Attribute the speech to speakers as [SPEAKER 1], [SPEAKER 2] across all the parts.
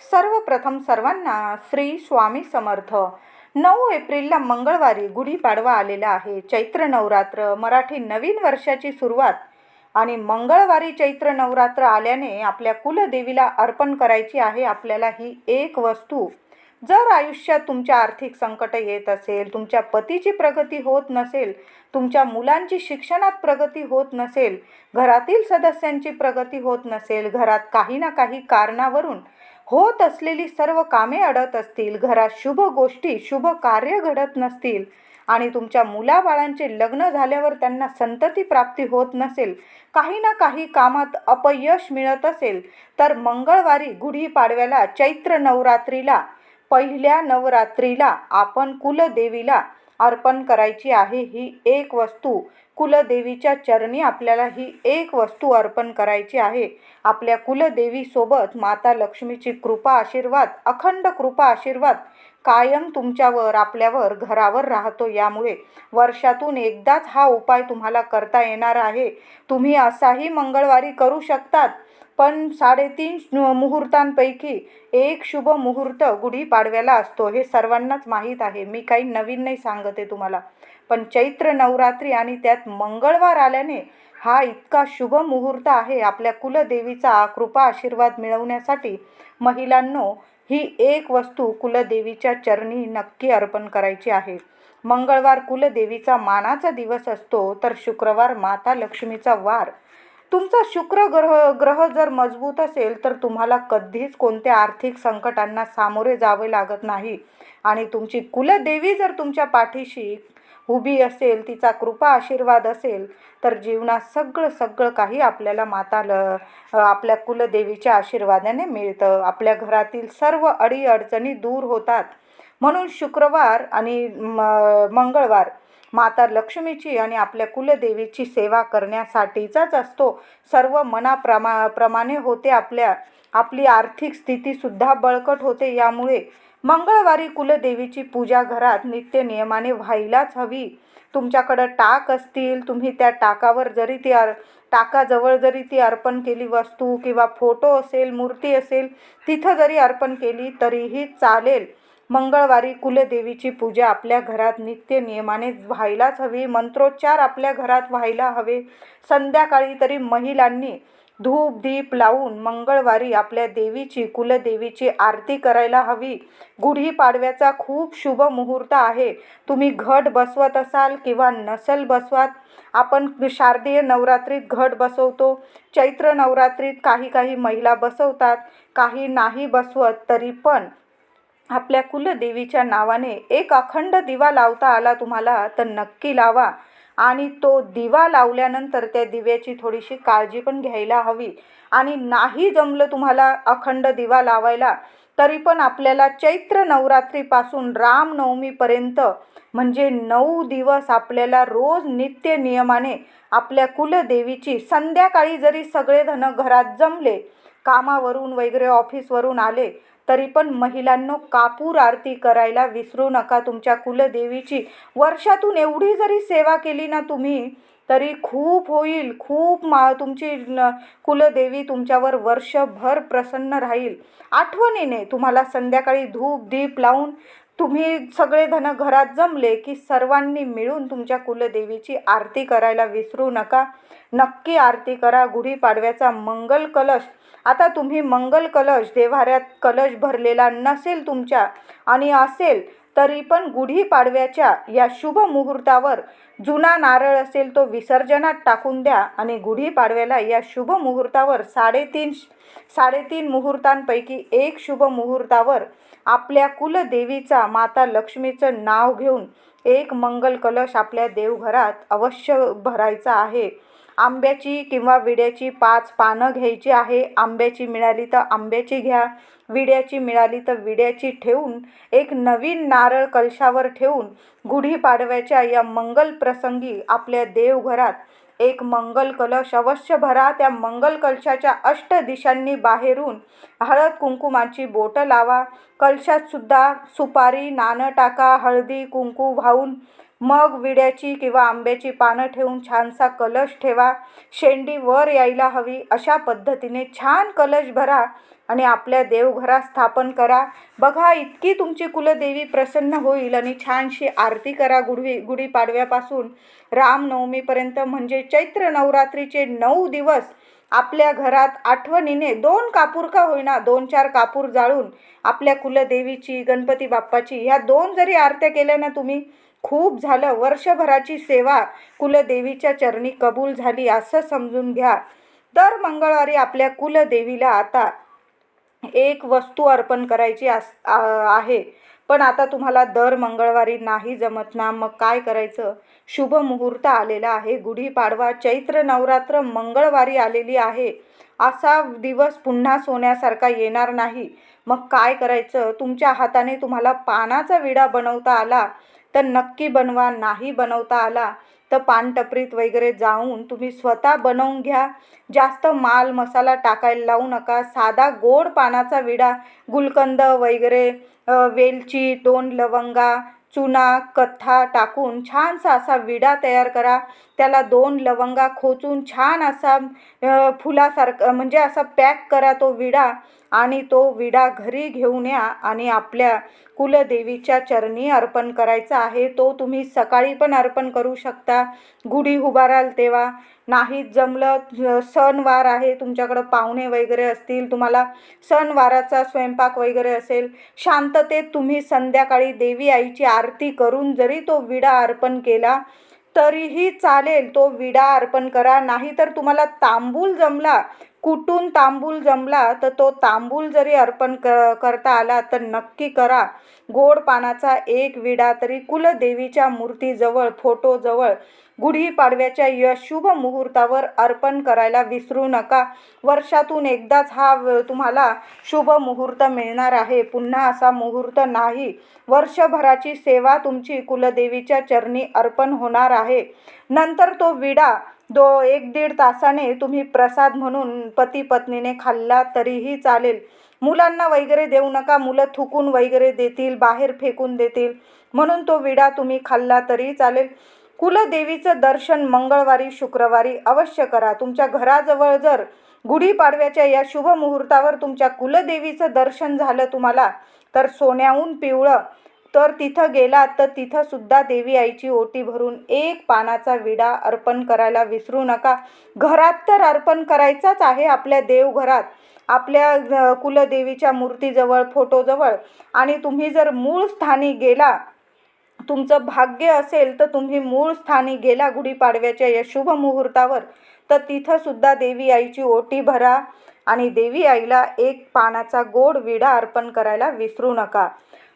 [SPEAKER 1] सर्वप्रथम सर्वांना श्री स्वामी समर्थ. नऊ एप्रिलला मंगळवारी गुढीपाडवा आलेला आहे. चैत्र नवरात्र मराठी नवीन वर्षाची सुरुवात आणि मंगळवारी चैत्र नवरात्र आल्याने आपल्या कुलदेवीला अर्पण करायची आहे आपल्याला ही एक वस्तू. जर आयुष्यात तुमच्या आर्थिक संकट येत असेल तुमच्या पतीची प्रगती होत नसेल तुमच्या मुलांची शिक्षणात प्रगती होत नसेल घरातील सदस्यांची प्रगती होत नसेल घरात काही ना काही कारणावरून होत असलेली सर्व कामे अडत असतील घरात शुभ गोष्टी शुभ कार्य घडत नसतील आणि तुमच्या मुलाबाळांचे लग्न झाल्यावर त्यांना संतती प्राप्ती होत नसेल काही ना काही कामात अपयश मिळत असेल तर मंगळवारी गुढीपाडव्याला चैत्र नवरात्रीला पहिल्या नवरात्रीला आपण कुलदेवीला अर्पण करायची आहे. ही एक वस्तू कुलदेवीच्या चरणी आपल्याला ही एक वस्तू अर्पण करायची आहे. आपल्या कुलदेवीसोबत माता लक्ष्मीची कृपा आशीर्वाद अखंड कृपा आशीर्वाद कायम तुमच्यावर आपल्यावर घरावर राहतो. यामुळे वर्षातून एकदाच हा उपाय तुम्हाला करता येणार आहे. तुम्ही असाही मंगळवारी करू शकतात. पण साडेतीन मुहूर्तांपैकी एक शुभ मुहूर्त गुढीपाडव्याला असतो. हे सर्वांनाच माहीत आहे. मी काही नवीन नाही सांगते तुम्हाला. पण चैत्र नवरात्री आणि त्यात मंगळवार आल्याने हा इतका शुभ मुहूर्त आहे. आपल्या कुलदेवीचा कृपा आशीर्वाद मिळवण्यासाठी महिलांनो ही एक वस्तू कुलदेवीच्या चरणी नक्की अर्पण करायची आहे. मंगळवार कुलदेवीचा मानाचा दिवस असतो. तर शुक्रवार माता लक्ष्मीचा वार. तुमचा शुक्र ग्रह ग्रह जर मजबूत असेल तर तुम्हाला कधीच कोणत्या आर्थिक संकटांना सामोरे जावे लागत नाही. आणि तुमची कुलदेवी जर तुमच्या पाठीशी उभी असेल तिचा कृपा आशीर्वाद असेल तर जीवनात सगळं सगळं काही आपल्याला माता ल आपल्या कुलदेवीच्या आशीर्वादाने मिळतं. आपल्या घरातील सर्व अडीअडचणी दूर होतात. म्हणून शुक्रवार आणि म मंगळवार माता लक्ष्मीची आणि आपल्या कुलदेवीची सेवा करण्यासाठीचाच असतो. सर्व मनाप्रमा प्रमाणे होते आपल्या आपली आर्थिक स्थितीसुद्धा बळकट होते. यामुळे मंगळवारी कुलदेवीची पूजा घरात नित्य नियमाने व्हायलाच हवी. तुमच्याकडं टाक असतील तुम्ही त्या टाकावर जरी ती अर टाकाजवळ जरी ती अर्पण केली वस्तू किंवा फोटो असेल मूर्ती असेल तिथं जरी अर्पण केली तरीही चालेल. मंगळवारी कुलदेवीची पूजा आपल्या घरात नित्य नियमाने व्हायलाच हवी. मंत्रोच्चार आपल्या घरात व्हायला हवे. संध्याकाळी तरी महिलांनी धूप दीप लावून मंगळवारी आपल्या देवीची कुलदेवीची आरती करायला हवी. गुढीपाडव्याचा खूप शुभ मुहूर्त आहे. तुम्ही घट बसवत असाल किंवा नसल बसवात आपण शारदीय नवरात्रीत घट बसवतो. चैत्र नवरात्रीत काही काही महिला बसवतात. काही नाही बसवत तरी पण आपल्या कुलदेवीच्या नावाने एक अखंड दिवा लावता आला तुम्हाला तर नक्की लावा. आणि तो दिवा लावल्यानंतर त्या दिव्याची थोडीशी काळजी पण घ्यायला हवी. आणि नाही जमलं तुम्हाला अखंड दिवा लावायला तरी पण आपल्याला चैत्र नवरात्रीपासून रामनवमीपर्यंत म्हणजे नऊ दिवस आपल्याला रोज नित्य नियमाने आपल्या कुलदेवीची संध्याकाळी जरी सगळेजण घरात जमले कामावरून वगैरे ऑफिसवरून आले तरी पण महिलांनो कापूर आरती करायला विसरू नका. तुमच्या कुलदेवीची वर्षातून एवढी जरी सेवा केली ना तुम्ही तरी खूप होईल. खूप मा तुमची न कुलदेवी तुमच्यावर वर्षभर प्रसन्न राहील. आठवणीने तुम्हाला संध्याकाळी धूप दीप लावून तुम्ही सगळेजण घरात जमले की सर्वांनी मिळून तुमच्या कुलदेवीची आरती करायला विसरू नका. नक्की आरती करा. गुढीपाडव्याचा मंगल कलश आता तुम्ही मंगल कलश देव्हाऱ्यात कलश भरलेला नसेल तुमच्या आणि असेल तरी पण गुढीपाडव्याच्या या शुभ मुहूर्तावर जुना नारळ असेल तो विसर्जनात टाकून द्या आणि गुढीपाडव्याला या शुभ मुहूर्तावर साडेतीन साडेतीन मुहूर्तांपैकी एक शुभ मुहूर्तावर आपल्या कुलदेवीचा माता लक्ष्मीचं नाव घेऊन एक मंगल कलश आपल्या देवघरात अवश्य भरायचा आहे. आंब्याची किंवा विड्याची पाच पानं घ्यायची आहे. आंब्याची मिळाली तर आंब्याची घ्या. विड्याची मिळाली तर विड्याची ठेवून एक नवीन नारळ कलशावर ठेवून गुढीपाडव्याच्या या मंगल प्रसंगी आपल्या देवघरात एक मंगल कलश अवश्य भरा. त्या मंगल कलशाच्या अष्ट दिशांनी बाहेरून हळद कुंकुमाची बोटं लावा. कलशातसुद्धा सुपारी नाणं टाका. हळदी कुंकू वाहून मग विड्याची किंवा आंब्याची पानं ठेवून छानसा कलश ठेवा. शेंडी वर यायला हवी. अशा पद्धतीने छान कलश भरा आणि आपल्या देवघरात स्थापन करा. बघा इतकी तुमची कुलदेवी प्रसन्न होईल आणि छानशी आरती करा गुढी गुढीपाडव्यापासून. रामनवमीपर्यंत म्हणजे चैत्र नवरात्रीचे नऊ दिवस आपल्या घरात आठवणीने दोन कापूर का होईना दोन चार कापूर जाळून आपल्या कुलदेवीची गणपती बाप्पाची ह्या दोन जरी आरत्या केल्या ना तुम्ही खूप झालं. वर्षभराची सेवा कुलदेवीच्या चरणी कबूल झाली असं समजून घ्या. दर मंगळवारी आपल्या कुलदेवीला आता एक वस्तू अर्पण करायची आस आहे. पण आता तुम्हाला दर मंगळवारी नाही जमत ना. मग काय करायचं? शुभ मुहूर्त आलेला आहे. गुढीपाडवा चैत्र नवरात्र मंगळवारी आलेली आहे. असा दिवस पुन्हा सोन्यासारखा येणार नाही. मग काय करायचं? तुमच्या हाताने तुम्हाला पानाचा विडा बनवता आला. तर नक्की बनवा नाही बनवता आला तर पानटपरीत वगैरे जाऊन तुम्ही स्वतः बनवून घ्या. जास्त माल मसाला टाकायला लावू नका. साधा गोड पानाचा विडा गुलकंद वगैरे वेलची दोन लवंगा चुना कथा टाकून छानसा असा विडा तयार करा. त्याला दोन लवंगा खोचून छान असा फुलासारखं म्हणजे असा पॅक करा तो विडा आणि तो विडा घरी घेऊन या आणि आपल्या कुलदेवीच्या चरणी अर्पण करायचा आहे. तो तुम्ही सकाळी पण अर्पण करू शकता. गुढी उभाराल तेव्हा. नाही जमलं सणवार आहे. तुमच्याकडं पाहुणे वगैरे असतील तुम्हाला सणवाराचा स्वयंपाक वगैरे असेल. शांततेत तुम्ही संध्याकाळी देवी आईची आरती करून जरी तो विडा अर्पण केला तरीही चालेल तो विडा अर्पण करा. नाहीतर तुम्हाला तांबूल जमला कुटून तांबूल जमला तर तो तांबूल जरी अर्पण क करता आला तर नक्की करा. गोड पानाचा एक विडा तरी कुलदेवीच्या मूर्तीजवळ फोटोजवळ गुढीपाडव्याच्या या शुभ मुहूर्तावर अर्पण करायला विसरू नका. वर्षातून एकदाच हा तुम्हाला शुभ मुहूर्त मिळणार आहे. पुन्हा असा मुहूर्त नाही. वर्षभराची सेवा तुमची कुलदेवीच्या चरणी अर्पण होणार आहे. नंतर तो विडा दो एक दीड तासाने तुम्ही प्रसाद म्हणून पती पत्नीने खाल्ला तरीही चालेल. मुलांना वगैरे देऊ नका. मुलं थुकून वगैरे देतील बाहेर फेकून देतील. म्हणून तो विडा तुम्ही खाल्ला तरी चालेल. कुलदेवीचं दर्शन मंगळवारी शुक्रवारी अवश्य करा. तुमच्या घराजवळ जर गुढीपाडव्याच्या या शुभ मुहूर्तावर तुमच्या कुलदेवीचं दर्शन झालं तुम्हाला तर सोन्याहून पिवळं तर तिथं गेलात तर तिथं सुद्धा देवी आईची ओटी भरून एक पानाचा विडा अर्पण करायला विसरू नका. घरात तर अर्पण करायचाच आहे आपल्या देवघरात आपल्या कुलदेवीच्या मूर्तीजवळ फोटोजवळ. आणि तुम्ही जर मूळ स्थानी गेला तुमचं भाग्य असेल तर तुम्ही मूळ स्थानी गेला गुढीपाडव्याच्या या शुभ मुहूर्तावर तर तिथंसुद्धा देवी आईची ओटी भरा आणि देवी आईला एक पानाचा गोड विडा अर्पण करायला विसरू नका.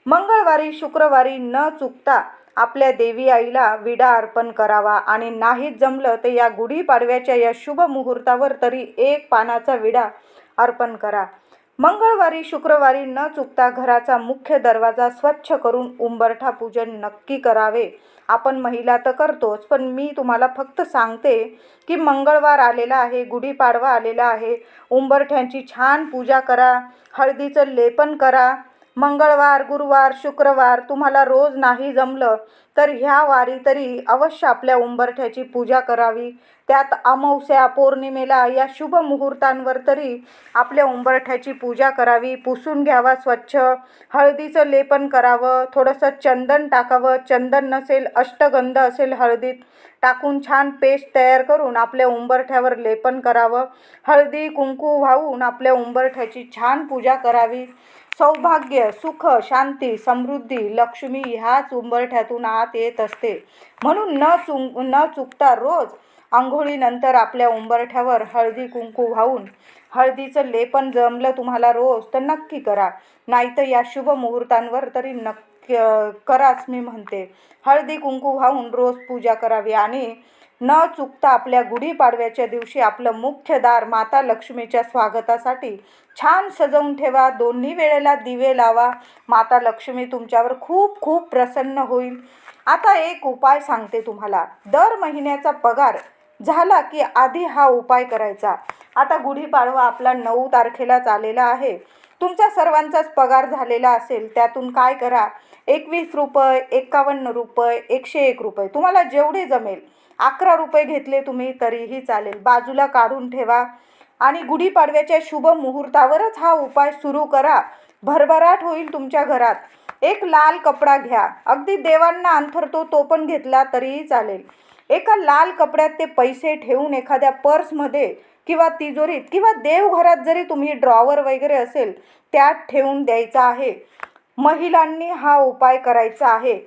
[SPEAKER 1] मंगळवारी शुक्रवारी न चुकता आपल्या देवी आईला विडा अर्पण करावा आणि नाहीच जमलं तर या गुढीपाडव्याच्या या शुभ मुहूर्तावर तरी एक पानाचा विडा अर्पण करा. मंगळवारी शुक्रवारी न चुकता घराचा मुख्य दरवाजा स्वच्छ करून उंबरठा पूजन नक्की करावे. आपण महिला तर करतोच पण मी तुम्हाला फक्त सांगते की मंगळवार आलेला आहे गुढीपाडवा आलेला आहे. उंबरठ्यांची छान पूजा करा हळदीचं लेपन करा मंगळवार गुरुवार शुक्रवार तुम्हाला रोज नाही जमलं तर ह्या वारी तरी अवश्य आपल्या उंबरठ्याची पूजा करावी. त्यात अमावस्या पौर्णिमेला या शुभ मुहूर्तांवर तरी आपल्या उंबरठ्याची पूजा करावी. पुसून घ्यावा स्वच्छ. हळदीचं लेपन करावं. थोडंसं चंदन टाकावं. चंदन नसेल अष्टगंध असेल हळदीत. टाकून छान पेस्ट तयार करून आपल्या उंबरठ्यावर लेपन करावं. हळदी कुंकू वाहून आपल्या उंबरठ्याची छान पूजा करावी. सौभाग्य सुख शांती समृद्धी लक्ष्मी ह्याच उंबरठ्यातून आत येत असते. म्हणून न चुक न चुकता रोज आंघोळीनंतर आपल्या उंबरठ्यावर हळदी कुंकू वाहून हळदीचं लेपन जमलं तुम्हाला रोज तर नक्की करा. नाहीतर या शुभ मुहूर्तांवर तरी नक्की कराच मी म्हणते. हळदी कुंकू वाहून रोज पूजा करावी आणि न चुकता आपल्या गुढीपाडव्याच्या दिवशी आपलं मुख्य दार माता लक्ष्मीच्या स्वागतासाठी छान सजवून ठेवा. दोन्ही वेळेला दिवे लावा. माता लक्ष्मी तुमच्यावर खूप खूप प्रसन्न होईल. आता एक उपाय सांगते तुम्हाला. दर महिन्याचा पगार झाला की आधी हा उपाय करायचा. आता गुढीपाडवा आपला नऊ तारखेलाच आलेला आहे. तुमचा सर्वांचाच पगार झालेला असेल. त्यातून काय करा? एकवीस रुपये एकावन्न रुपये एकशे एक रुपये. तुम्हाला जेवढे जमेल. अकरा रुपये घेतले तुम्ही तरीही चालेल. बाजूला काढून ठेवा आणि गुढीपाडव्याच्या शुभ मुहूर्तावरच हा उपाय सुरू करा. भरभराट होईल तुमच्या घरात. एक लाल कपडा घ्या. अगदी देवांना अंथरतो तो पण घेतला तरीही चालेल. एका लाल कपड्यात ते पैसे ठेवून एखाद्या पर्समध्ये किंवा तिजोरीत किंवा देवघरात जरी तुम्ही ड्रॉवर वगैरे असेल त्यात ठेवून द्यायचा आहे. महिलांनी हा उपाय करायचा आहे.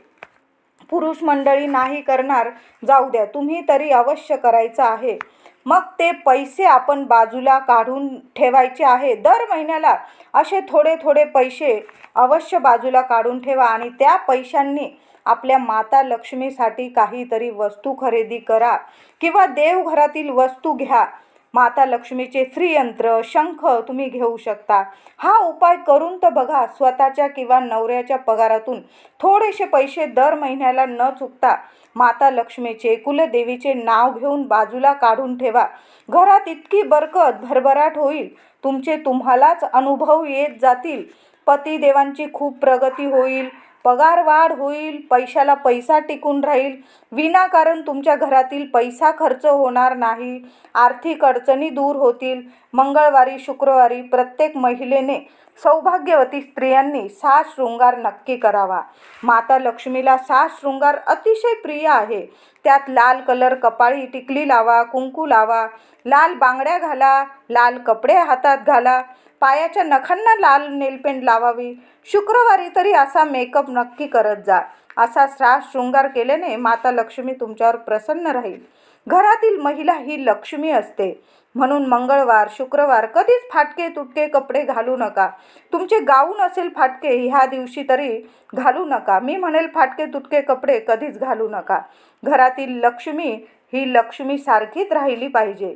[SPEAKER 1] पुरुष मंडळी नाही करणार. जाऊ द्या तुम्ही तरी अवश्य करायचं आहे. मग ते पैसे आपण बाजूला काढून ठेवायचे आहे. दर महिन्याला असे थोडे थोडे पैसे अवश्य बाजूला काढून ठेवा आणि त्या पैशांनी आपल्या माता लक्ष्मीसाठी काहीतरी वस्तू खरेदी करा किंवा देवघरातील वस्तू घ्या. माता लक्ष्मीचे श्रीयंत्र शंख तुम्ही घेऊ शकता. हा उपाय करून तर बघा स्वतःच्या किंवा नवऱ्याच्या पगारातून थोडेसे पैसे दर महिन्याला न चुकता माता लक्ष्मीचे कुलदेवीचे नाव घेऊन बाजूला काढून ठेवा. घरात इतकी बरकत भरभराट होईल. तुमचे तुम्हालाच अनुभव येत जातील. पतिदेवांची खूप प्रगती होईल. पगार वाढ होईल पैशाला पैसा टिकून राहील विनाकारण तुमच्या घरातील पैसा खर्च होणार नाही आर्थिक अडचणी दूर होतील. मंगळवारी शुक्रवारी प्रत्येक महिलेने सौभाग्यवती स्त्रियांनी साज शृंगार नक्की करावा. माता लक्ष्मीला साज शृंगार अतिशय प्रिय आहे. त्यात लाल कलर कपाळी टिकली लावा कुंकू लावा लाल बांगड्या घाला लाल कपडे हातात घाला पायाच्या नखांना लाल नेलपेंट लावावी. शुक्रवारी तरी असा मेकअप नक्की करत जा. असा श्रास शृंगार केल्याने माता लक्ष्मी तुमच्यावर प्रसन्न राहील. घरातील महिला ही लक्ष्मी असते. म्हणून मंगळवार शुक्रवार कधीच फाटके तुटके कपडे घालू नका. तुमचे गाऊन असेल फाटके ह्या दिवशी तरी घालू नका. मी म्हणेल फाटके तुटके कपडे कधीच घालू नका. घरातील लक्ष्मी ही लक्ष्मी सारखीच राहिली पाहिजे.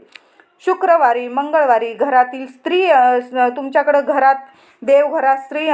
[SPEAKER 1] शुक्रवारी मंगळवारी घरातील स्त्री तुमच्याकडं घरात देवघरात स्त्री